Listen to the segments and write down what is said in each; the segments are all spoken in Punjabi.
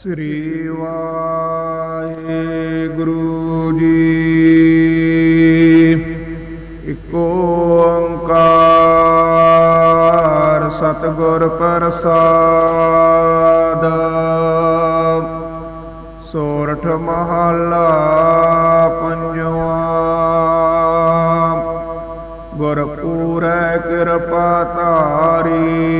ਸ੍ਰੀ ਵਾਹਿਗੁਰੂ ਜੀ। ਇਕ ਓੰਕਾਰ ਸਤਿਗੁਰ ਪ੍ਰਸਾਦ। ਸੋਰਠ ਮਹਲਾ ਪੰਜਵਾ। ਗੁਰ ਪੂਰੈ ਕਿਰਪਾ ਧਾਰੀ।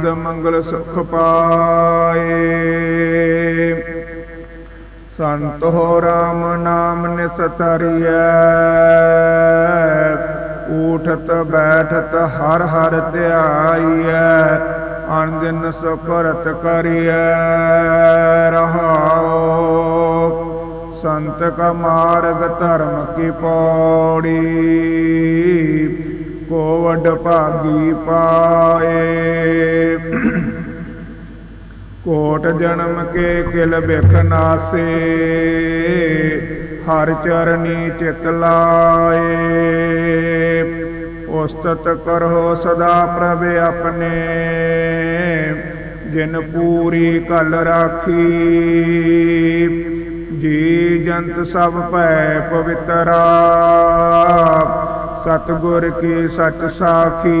ਆਨੰਦ ਮੰਗਲ ਸੁਖ ਪਾਏ ਸੰਤ ਹੋ ਰਾਮ ਨਾਮ ਨਿਸਤਰੀਐ। ਉਠਤ ਬੈਠਤ ਹਰ ਹਰ ਧਿਆਈਐ। ਅਨ ਦਿਨ ਸੁਖਰਤ ਕਰੀਐ। ਰਹਾਓ ਸੰਤ ਕਾ ਮਾਰਗ ਧਰਮ ਕੀ ਪੌੜੀ। ਕੋਵਡ ਭਾਗੀ ਪਾਏ। ਕੋਟ ਜਨਮ ਕੇ ਕਿਲ ਬਿਖ ਨਾਸੇ, ਹਰ ਚਰਨੀ ਚਿਤ ਲਾਏ। ਉਸਤਤ ਕਰੋ ਸਦਾ ਪ੍ਰਭ ਆਪਣੇ, ਜਿਨ ਪੂਰੀ ਕਲ ਰਾਖੀ। ਜੀ ਜੰਤ ਸਭ ਭੈ ਪਵਿੱਤਰਾ, ਸਤਗੁਰ ਕੀ ਸਚ ਸਾਖੀ।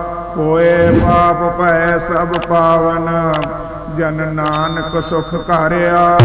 ਹੋਏ ਪਾਪ ਭੈ ਸਭ ਪਾਵਨ ਜਨ ਨਾਨਕ ਸੁਖ ਕਾਰਿਆ।